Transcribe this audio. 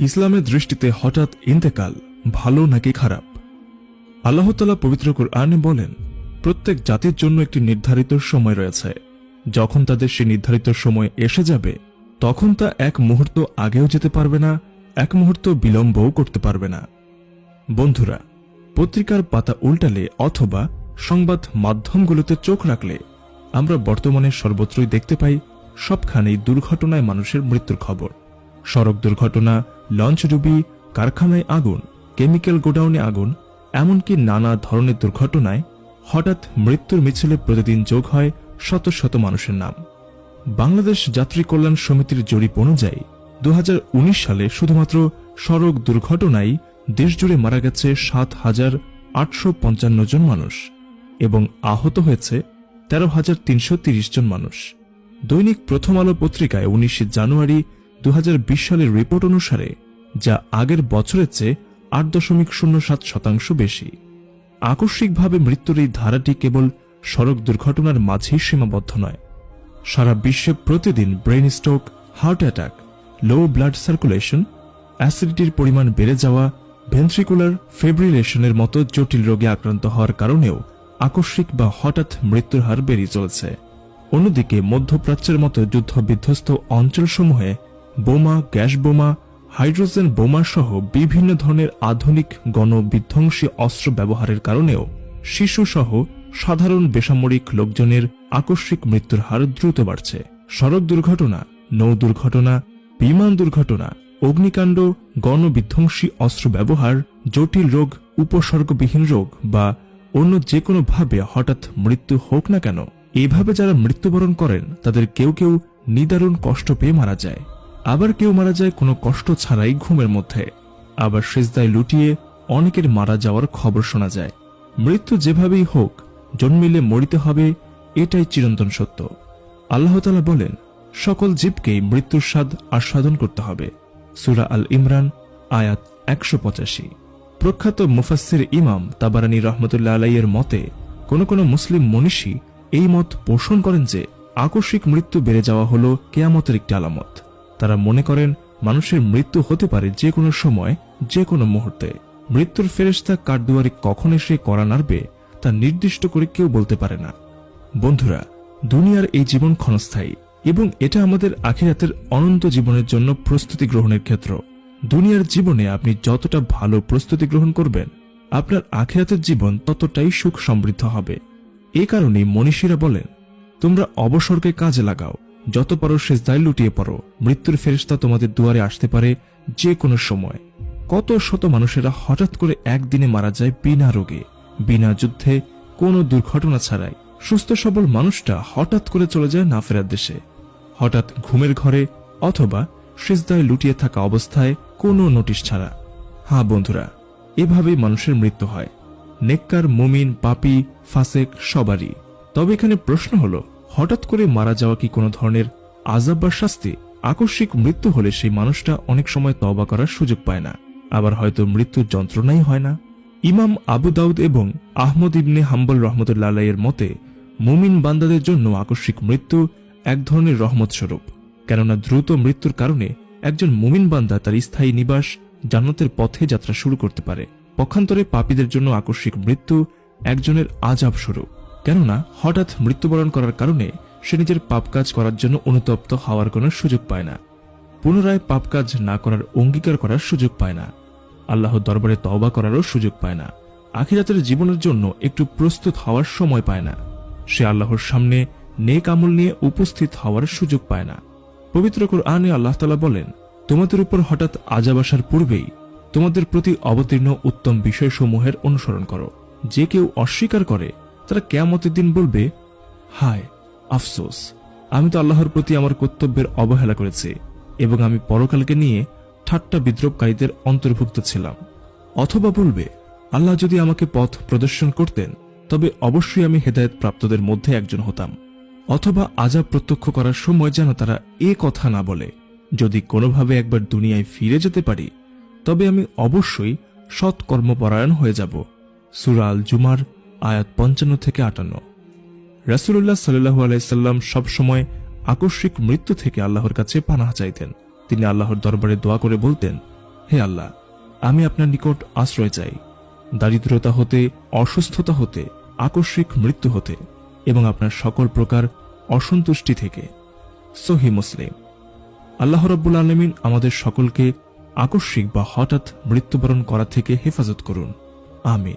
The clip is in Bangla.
ইসলামের দৃষ্টিতে হঠাৎ ইন্তেকাল, ভালো নাকি খারাপ? আল্লাহ তালা পবিত্র কোরআনে বলেন, প্রত্যেক জাতির জন্য একটি নির্ধারিত সময় রয়েছে। যখন তাদের সে নির্ধারিত সময় এসে যাবে, তখন তা এক মুহূর্ত আগেও যেতে পারবে না, এক মুহূর্ত বিলম্বও করতে পারবে না। বন্ধুরা, পত্রিকার পাতা উল্টালে অথবা সংবাদ মাধ্যমগুলোতে চোখ রাখলে, আমরা বর্তমানে সর্বত্রই দেখতে পাই সবখানেই দুর্ঘটনায় মানুষের মৃত্যুর খবর। সড়ক দুর্ঘটনা লঞ্চ ডুবি কারখানায় আগুন, কেমিক্যাল গোডাউনে আগুন, এমনকি নানা ধরনের দুর্ঘটনায় হঠাৎ মৃত্যুর মিছিলে প্রতিদিন যোগ হয় শত শত মানুষের নাম। বাংলাদেশ যাত্রী কল্যাণ সমিতির জরিপ অনুযায়ী দু হাজার উনিশ সালে শুধুমাত্র সড়ক দুর্ঘটনায় দেশজুড়ে মারা গেছে সাত হাজার আটশো পঞ্চান্ন জন মানুষ এবং আহত হয়েছে তেরো হাজার তিনশো তিরিশ জন মানুষ। দৈনিক প্রথম আলো পত্রিকায় উনিশে জানুয়ারি দু হাজার বিশ সালের রিপোর্ট অনুসারে, যা আগের বছরের চেয়ে আট দশমিক শূন্য সাত শতাংশ বেশি। আকস্মিকভাবে মৃত্যুর এই ধারাটি কেবল সড়ক দুর্ঘটনার মাঝেই সীমাবদ্ধ নয়। সারা বিশ্বে প্রতিদিন brain stroke heart attack low blood circulation অ্যাসিডিটির পরিমাণ বেড়ে যাওয়া ভেন্ট্রিকুলার ফেব্রিলেশনের মতো জটিল রোগে আক্রান্ত হওয়ার কারণেও আকস্মিক বা হঠাৎ মৃত্যুর হার বেড়ে চলেছে। অন্যদিকে মধ্যপ্রাচ্যের মতো যুদ্ধ বিধ্বস্ত অঞ্চলসমূহে বোমা, গ্যাস বোমা, হাইড্রোজেন বোমা সহ বিভিন্ন ধরনের আধুনিক গণবিধ্বংসী অস্ত্র ব্যবহারের কারণেও শিশু সহ সাধারণ বেসামরিক লোকজনের আকস্মিক মৃত্যুর হার দ্রুত বাড়ছে। সড়ক দুর্ঘটনা, নৌ দুর্ঘটনা, বিমান দুর্ঘটনা, অগ্নিকাণ্ড, গণবিধ্বংসী অস্ত্র ব্যবহার, জটিল রোগ, উপসর্গবিহীন রোগ বা অন্য যে কোনো ভাবে হঠাৎ মৃত্যু হোক না কেন, এভাবে যারা মৃত্যুবরণ করেন, তাদের কেউ কেউ নিদারুণ কষ্ট পেয়ে মারা যায়। আবার কেউ মারা যায় কোনো কষ্ট ছাড়াই ঘুমের মধ্যে। আবার সেজদায় লুটিয়ে অনেকের মারা যাওয়ার খবর শোনা যায়। মৃত্যু যেভাবেই হোক, জন্মিলে মরিতে হবে, এটাই চিরন্তন সত্য। আল্লাহতালা বলেন, সকল জীবকেই মৃত্যুর স্বাদ আস্বাদন করতে হবে। সুরা আল ইমরান, আয়াত একশো পঁচাশি। প্রখ্যাত মুফাসির ইমাম তাবারানী রহমতুল্লাহ আলাইয়ের মতে, কোন কোন মুসলিম মনীষী এই মত পোষণ করেন যে, আকস্মিক মৃত্যু বেড়ে যাওয়া হল কেয়ামতের একটি আলামত। তারা মনে করেন মানুষের মৃত্যু হতে পারে যে কোনো সময়, যে কোনো মুহূর্তে। মৃত্যুর ফেরেস্তা কাঠদুয়ারি কখন এসে করা নাড়বে, তা নির্দিষ্ট করে কেউ বলতে পারে না। বন্ধুরা, দুনিয়ার এই জীবন ক্ষণস্থায়ী এবং এটা আমাদের আখিরাতের অনন্ত জীবনের জন্য প্রস্তুতি গ্রহণের ক্ষেত্র। দুনিয়ার জীবনে আপনি যতটা ভালো প্রস্তুতি গ্রহণ করবেন, আপনার আখিরাতের জীবন ততটাই সুখ সমৃদ্ধ হবে। এ কারণেই মনীষীরা বলেন, তোমরা অবসরকে কাজে লাগাও যত পারো সেজদায় লুটিয়ে পড়ো। মৃত্যুর ফেরিস্তা তোমাদের দুয়ারে আসতে পারে যে কোনো সময়। কত শত মানুষেরা হঠাৎ করে একদিনে মারা যায় বিনা রোগে। বিনা যুদ্ধে কোনো দুর্ঘটনা ছাড়াই। সুস্থ সবল মানুষটা হঠাৎ করে চলে যায় না ফেরার দেশে। হঠাৎ ঘুমের ঘরে অথবা সেজদায় লুটিয়ে থাকা অবস্থায় কোনো নোটিশ ছাড়া। হ্যাঁ বন্ধুরা, এভাবেই মানুষের মৃত্যু হয়। নেককার, মুমিন, পাপি, ফাসেক সবারই। তবে এখানে প্রশ্ন হলো হঠাৎ করে মারা যাওয়া কি কোনো ধরনের আজাব বা শাস্তি? আকস্মিক মৃত্যু হলে সেই মানুষটা অনেক সময় তওবা করার সুযোগ পায় না। আবার হয়তো মৃত্যুর যন্ত্রণাই হয় না। ইমাম আবু দাউদ এবং আহমদ ইবনে হাম্বল রহমতুল্লাহ আলাইয়ের মতে, মুমিন বান্দাদের জন্য আকস্মিক মৃত্যু এক ধরনের রহমত স্বরূপ। কেননা দ্রুত মৃত্যুর কারণে একজন মুমিন বান্দা তার স্থায়ী নিবাস জান্নাতের পথে যাত্রা শুরু করতে পারে। পক্ষান্তরে পাপীদের জন্য আকস্মিক মৃত্যু একজনের আজাব স্বরূপ। কেননা হঠাৎ মৃত্যুবরণ করার কারণে সে নিজের পাপ কাজ করার জন্য অনুতপ্ত হওয়ার কোনো সুযোগ পায় না। পুনরায় পাপ কাজ না করার অঙ্গীকার করার সুযোগ পায় না। আল্লাহ দরবারে তওবা করারও সুযোগ পায় না। আখিরাতের জীবনের জন্য একটু প্রস্তুত হওয়ার সময় পায় না। সে আল্লাহর সামনে নেক আমল নিয়ে উপস্থিত হওয়ার সুযোগ পায় না। পবিত্র কোরআনে আল্লাহ তালা বলেন, তোমাদের উপর হঠাৎ আজাব আসার পূর্বেই তোমাদের প্রতি অবতীর্ণ উত্তম বিষয়সমূহের অনুসরণ করো। যে কেউ অস্বীকার করে তারা কেয়ামতের দিন বলবে, হায়, আফসোস, আমি তো আল্লাহর প্রতি আমার কর্তব্যের অবহেলা করেছি এবং আমি পরকালকে নিয়ে ঠাট্টা বিদ্রোপকারীদের অন্তর্ভুক্ত ছিলাম। অথবা বলবে, আল্লাহ যদি আমাকে পথ প্রদর্শন করতেন, তবে অবশ্যই আমি হেদায়েত প্রাপ্তদের মধ্যে একজন হতাম। অথবা আজাব প্রত্যক্ষ করার সময় যেন তারা এ কথা না বলে, যদি কোনোভাবে একবার দুনিয়ায় ফিরে যেতে পারি, তবে আমি অবশ্যই সৎ কর্মপরায়ণ হয়ে যাব। সুরাল জুমার আয়াত পঞ্চান্ন থেকে আটান্ন। রাসুল্লাহ সাল্লু আলাইসাল্লাম সবসময় আকস্মিক মৃত্যু থেকে আল্লাহর কাছে পানাহ চাইতেন। তিনি আল্লাহর দরবারে দোয়া করে বলতেন, হে আল্লাহ, আমি আপনার নিকট আশ্রয় চাই। দারিদ্রতা হতে, অসুস্থতা হতে, আকস্মিক মৃত্যু হতে এবং আপনার সকল প্রকার অসন্তুষ্টি থেকে। সহি মুসলিম। আল্লাহ রব্বুল আলমিন আমাদের সকলকে আকস্মিক বা হঠাৎ মৃত্যুবরণ করা থেকে হেফাজত করুন। আমিন।